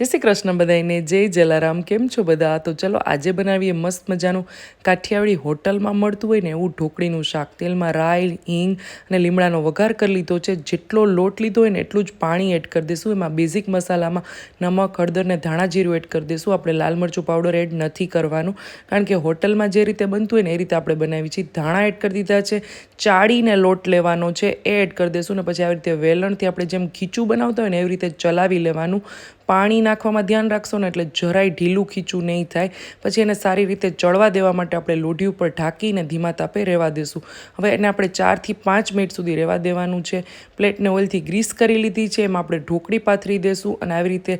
જય શ્રી કૃષ્ણ બધાને જય જલારામ, કેમ છો બધા? તો ચલો આજે બનાવીએ મસ્ત મજાનું કાઠિયાવાડી હોટલમાં મળતું હોય ને એવું ઢોકળીનું શાક. તેલમાં રાઈ, હિંગ અને લીમડાનો વઘાર કરી લીધો છે. જેટલો લોટ લીધો હોય ને એટલું જ પાણી એડ કરી દઈશું એમાં બેઝિક મસાલામાં નમક, હળદર ને ધાણા જીરું એડ કરી દઈશું આપણે લાલ મરચું પાવડર એડ નથી કરવાનું. કારણ કે હોટલમાં જે રીતે બનતું હોય ને એ રીતે આપણે બનાવી છીએ. ધાણા એડ કરી દીધા છે. ચાળીને લોટ લેવાનો છે એ એડ કરી દઈશું ને પછી આવી રીતે વેલણથી આપણે જેમ ખીચું બનાવતા હોય ને એવી રીતે ચલાવી લેવાનું. પાણી નાખવામાં ધ્યાન રાખશો ને એટલે જરાય ઢીલું ખીચું નહીં થાય. પછી એને સારી રીતે ચડવા દેવા માટે આપણે લોઢી ઉપર ઢાંકીને ધીમા તાપે રહેવા દેશું. હવે એને આપણે ચારથી પાંચ મિનિટ સુધી રહેવા દેવાનું છે. પ્લેટને ઓઇલથી ગ્રીસ કરી લીધી છે. એમાં આપણે ઢોકળી પાથરી દેશું અને આવી રીતે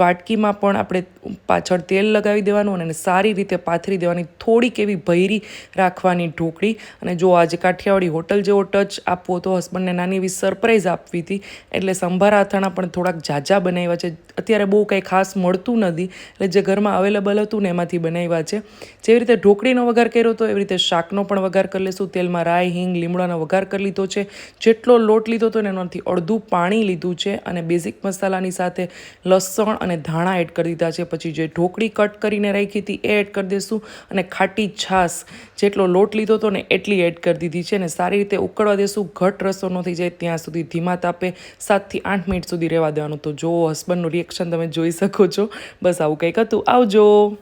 વાટકીમાં પણ આપણે પાછળ તેલ લગાવી દેવાનું અને સારી રીતે પાથરી દેવાની થોડીક એવી ભૈરી રાખવાની ઢોકળી. અને જો આજે કાઠિયાવાડી હોટલ જેવો ટચ આપવો તો હસબન્ડને નાની એવી સરપ્રાઈઝ આપવી હતી. એટલે સંભારા અથાણા પણ થોડાક ઝાઝા બનાવ્યા છે. અત્યારે બહુ કંઈ ખાસ મળતું નથી. એટલે જે ઘરમાં અવેલેબલ હતું ને એમાંથી બનાવ્યા છે. જેવી રીતે ઢોકળીનો વઘાર કર્યો હતો એવી રીતે શાકનો પણ વઘાર કરી લઈશું તેલમાં રાઈ, હિંગ, લીમડાનો વઘાર કરી લીધો છે. જેટલો લોટ લીધો હતો ને એનાથી અડધું પાણી લીધું છે અને બેઝિક મસાલાની સાથે લસણ અને ધાણા એડ કરી દીધા છે. પછી જે ઢોકળી કટ કરીને રાખી હતી એ એડ કરી દઈશું અને ખાટી છાશ જેટલો લોટ લીધો હતો ને એટલી એડ કરી દીધી છે અને સારી રીતે ઉકળવા દેશું. ઘટ રસો ન થઈ જાય ત્યાં સુધી ધીમા તાપે સાતથી આઠ મિનિટ સુધી રહેવા દેવાનું. તો જો હસબન્ડનું રિએક્શન તમે જોઈ શકો છો. બસ આવું કંઈક હતું. આવજો.